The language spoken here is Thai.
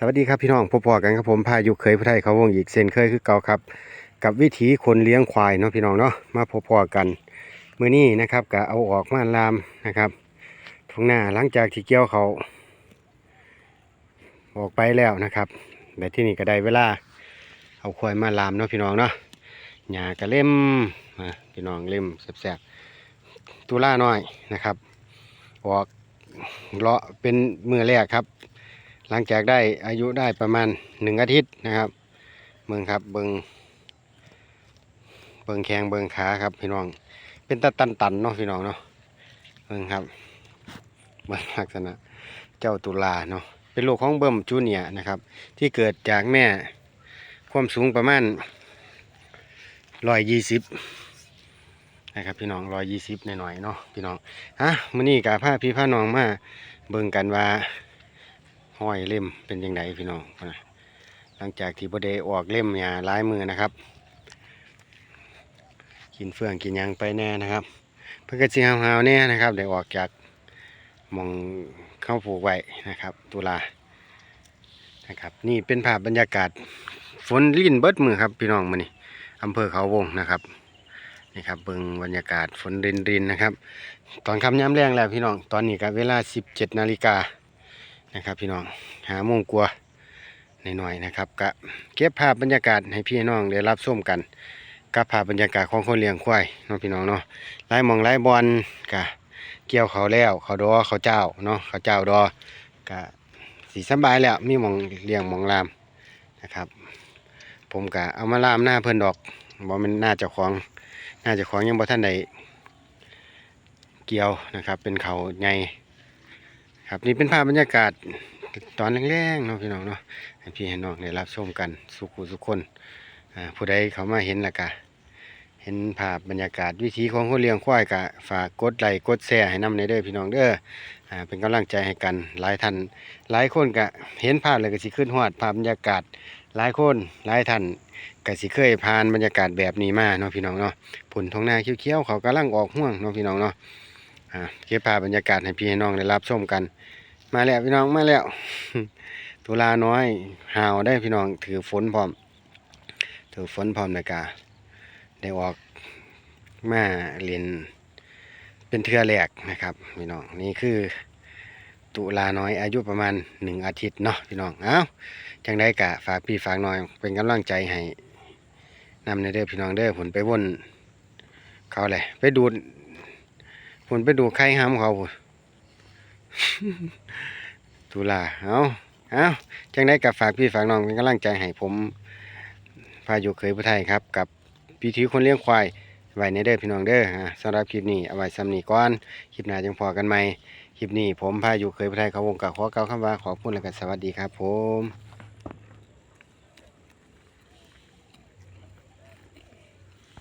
สวัสดีครับพี่น้องพบๆกันครับผมพายุเคยพระไทยเขาวงอีกเซนเคยคือเก่าครับ กับวิถีคนเลี้ยงควายเนาะพี่น้องเนาะมาพบๆกันมือนี้นะครับก็เอาออกมาลามนะครับทุ่งหน้าหลังจากที่เกี่ยวเขาออกไปแล้วนะครับแต่ที่นี่ก็ได้เวลา เอาควายมาลามเนาะพี่น้องเนาะหญ้าก็เล่มพี่น้องเล่มแสบๆตุล่าน้อยนะครับ ออกเลาะเป็นมือแรกครับ หลังจากได้อายุได้ประมาณหนึ่งอาทิตย์นะครับเบิ่งครับเบิ่งเบิ่งแขงเบิ่งขาครับพี่น้อง เป็นตะตันตันเนาะพี่น้องเนาะเบิ่งครับเบิ่งลักษณะเจ้าตุลาเนาะเป็นลูกของเบิ่มจูเนียนะครับ ที่เกิดจากแม่ความสูงประมาณร้อยยี่สิบนะครับพี่น้องร้อยยี่สิบหน่อยๆเนาะพี่น้องฮะมื้อนี้กาผ้าพี่ผ้าน้องมาเบิ่งกันว่า ห้อยเล่มเป็นยังไงพี่น้องนะหลังจากที่บไดออกเล่มเนี่ยลายมือนะครับ กินเฟื่องกินยังไปแน่นะครับ เพื่อกระชิฮาวๆเนี่ยนะครับได้ออกจากมองเข้าผูกไว้นะครับ ตุลานะครับ นี่เป็นภาพบรรยากาศฝนลิ่นเบิดมือครับพี่น้องมานี่อำเภอเขาวงนะครับนี่ครับเบิงบรรยากาศฝนรินรินๆนะครับ ตอนคำย้ำแรงแล้วพี่น้องตอนนี้ก็เวลา 17นาฬิกา นะครับ พี่น้องหาโมงกลัวหน่อยๆนะครับกะเก็บภาพบรรยากาศให้พี่น้องได้รับชมกันกับภาพบรรยากาศของคนเลี้ยงควายเนาะพี่น้องเนาะไล่มองไล่บอลกะเกี่ยวเขาแล้วเขาดอเขาเจ้าเนาะเขาเจ้าดอกะสีสบายแล้วมีหมองเลี้ยงหมองลามนะครับ ผมกะเอามาลามหน้าเพิ่นดอกบ่แมันหน่าเจะของหน่าเจะของยังบ่ท่านใดเกี่ยวนะครับ เป็นเขาใหญ่ ครับนี่เป็นภาพบรรยากาศตอนแรงๆเนาะพี่น้องเนาะให้พี่ให้น้องได้รับชมกันสุขุสุขคนผู้ใดเขามาเห็นละกะเห็นภาพบรรยากาศวิถีของคนเลี้ยงควายกะฝากกดไลค์กดแชร์ให้นำในเด้อพี่น้องเด้ออ่าเป็นกำลังใจให้กันหลายท่านหลายคนกะเห็นภาพเลยก็สิขึ้นฮอดภาพบรรยากาศหลายคนหลายท่านก็สิเคยผ่านบรรยากาศแบบนี้มาเนาะพี่น้องเนาะผลทองนาเขียวๆเขากำลังออกห่วงเนาะพี่น้องเนาะ อ่าเก็บภาพบรรยากาศให้พี่ให้น้องได้รับชมกัน มาแล้วพี่น้องมาแล้ว ตุลาน้อยหาวได้พี่น้องถือฝนพร้อม ถือฝนพร้อมเลยกาได้ออกมาเรียนเป็นเทือแรกนะครับพี่น้องนี่คือ ตุลาน้อยอายุประมาณหนึ่งอาทิตย์เนาะพี่น้องเอ้าจังได้กะฝากพี่ฝากน้อยเป็นกำลังใจให้นำในเด้อพี่น้องเด้อผลไปวนเขาเลยไปดูด ผลไปดูไข่ห้ำเขาพุ่นตุลาเอาเอาจังได้กับฝากพี่ฝากน้องเป็นกำลังใจให้ผมพายุเคยพุทไทยครับ กับพิธีคนเลี้ยงควายไว้ในเด้อพี่น้องเด้ออ่าสำหรับคลิปนี้เอาไว้ซ้ำนี้ก่อนคลิปหน้าจังพอกันใหมคลิปนี้ผมพายุเคยพุทไทยเขาวงกับขอเก่าคำว่าขอบคุณและกันสวัสดีครับผม